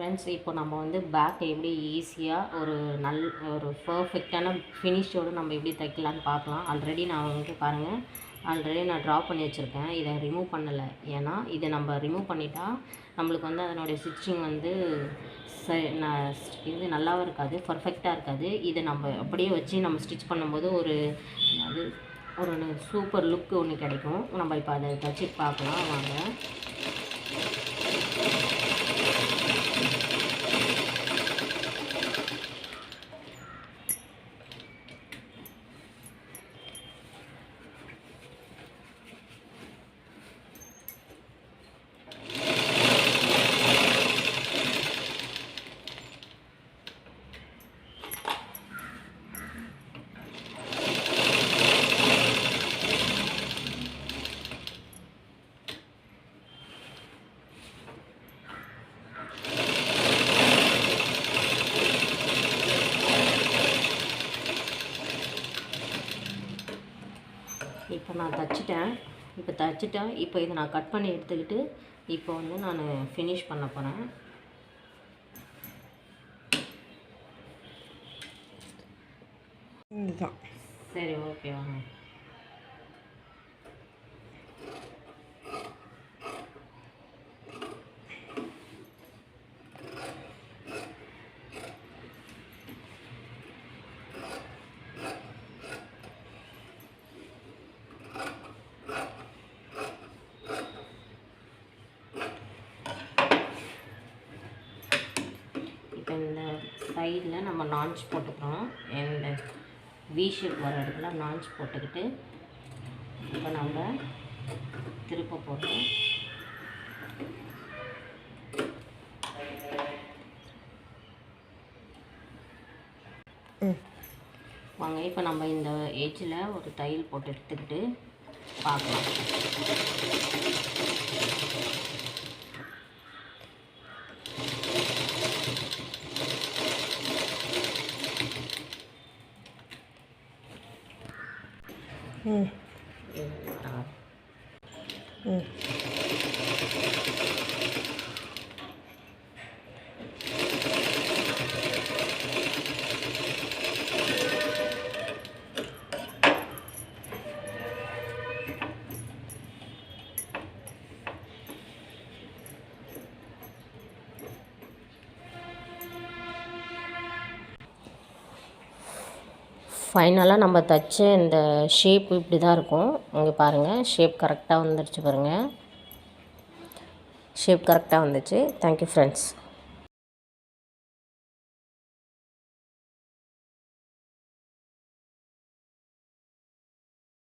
Friends இப்போ நம்ம வந்து பேக் எப்படி ஈஸியாக ஒரு நல் ஒரு பர்ஃபெக்டான ஃபினிஷோடு நம்ம எப்படி தைக்கலான்னு பார்க்கலாம். ஆல்ரெடி நான் வந்து பாருங்கள் ஆல்ரெடி நான் ட்ரா பண்ணி வச்சுருக்கேன். இதை ரிமூவ் பண்ணலை. ஏன்னா இதை நம்ம ரிமூவ் பண்ணிட்டா நம்மளுக்கு வந்து அதனுடைய ஸ்டிச்சிங் வந்து ச இது நல்லாவும் இருக்காது பர்ஃபெக்டாக இருக்காது. இதை நம்ம அப்படியே வச்சு நம்ம ஸ்டிச் பண்ணும்போது ஒரு அது ஒரு சூப்பர் லுக் ஒன்று கிடைக்கும். நம்ம இப்போ அதை தச்சு பார்க்கலாம். வாங்க. இப்போ நான் தச்சிட்டேன். இப்போ தச்சிட்டேன். இப்போ இதை நான் கட் பண்ணி எடுத்துக்கிட்டு இப்போ வந்து நான் ஃபினிஷ் பண்ண போகிறேன் இதுதான். சரி ஓகே வாங்க. இப்போ இந்த சைடில் நம்ம நான்ச் போட்டுக்கிறோம். இந்த வி ஷேப் வர இடத்துல நான்ச் போட்டுக்கிட்டு இப்போ நம்ம திருப்ப போட்டோம் வாங்க இப்போ நம்ம இந்த ஏஜில் ஒரு தையல் போட்டு எடுத்துக்கிட்டு பார்க்கலாம். 嗯。嗯嗯。ஃபைனலாக நம்ம தைச்ச இந்த ஷேப் இப்படி தான் இருக்கும். இங்கே பாருங்கள் ஷேப் கரெக்டாக வந்துடுச்சு பாருங்கள் ஷேப் கரெக்டாக வந்துச்சு. Thank you friends